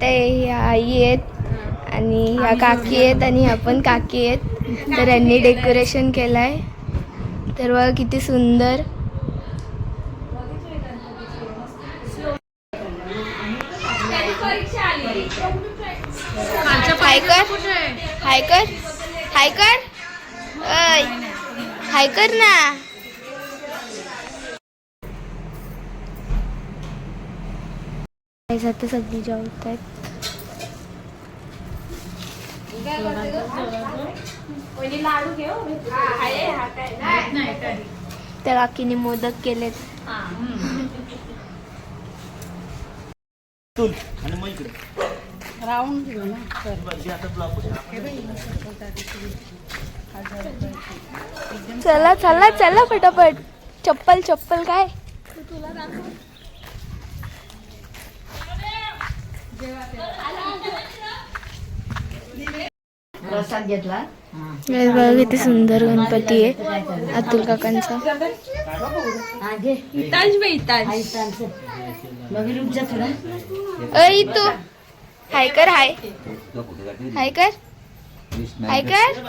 ते ह्या आई आहेत आणि ह्या काकी आहेत आणि ह्या पण काकी आहेत. तर यांनी डेकोरेशन केलं आहे तर बघा किती सुंदर. हाय कर. हाय कर. हाय कर. हाय कर ना. आता सगळी जेवत आहेत. त्या काकीने मोदक केलेत. इकडे चला. चला चला पटापट. चप्पल चप्पल काय? प्रसाद घेतला? बघा किती सुंदर गणपती आहे. अतुल काकांचा. हा अय तू. हाय कर हाय. हाय कर. हाय कर.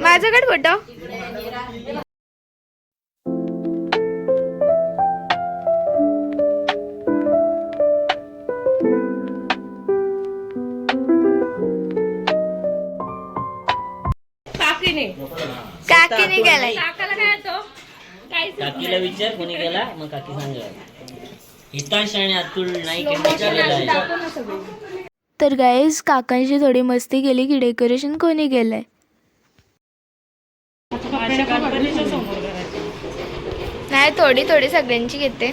माझ्याकडे फोटो. काकीने. केलाय काकीला विचार कोणी केला मग काकी हितांश आणि अतुल नाईक यांनी केलेला आहे. तर गाईज काकांशी थोडी मस्ती केली की डेकोरेशन कोणी केलंय? नाही थोडी थोडी सगळ्यांची घेते.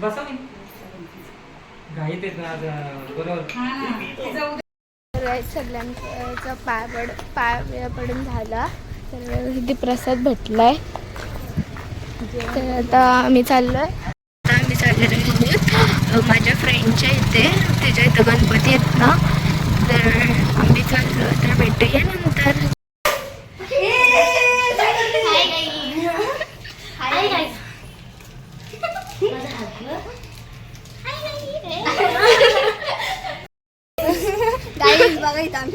बसा मी घाईत येत ना आज बरोबर. तर सगळ्यांचा पाय पड पाय पडून झाला. तर प्रसाद भेटलाय. तर आता आम्ही चाललोय. आता आम्ही चाललेलो आहोत माझ्या फ्रेंडच्या इथे. त्याच्या इथं गणपती आहेत ना. तर आम्ही चाललो. तर भेटूया नंतर.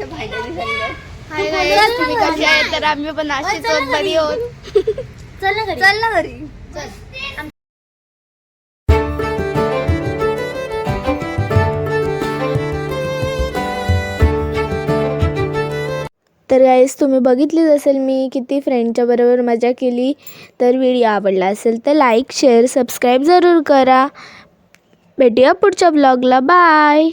हाय guys, तुम्ही कसे आहे तर आम्ही पण आहोत बरी आहोत. चल ना घरी. चल ना घरी. तर गाईस तुम्ही बघितलीच असेल मी किती फ्रेंडच्या बरोबर मजा केली. तर व्हिडिओ आवडला असेल तर लाईक शेअर सबस्क्राईब जरूर करा. भेटूया पुढच्या ब्लॉगला बाय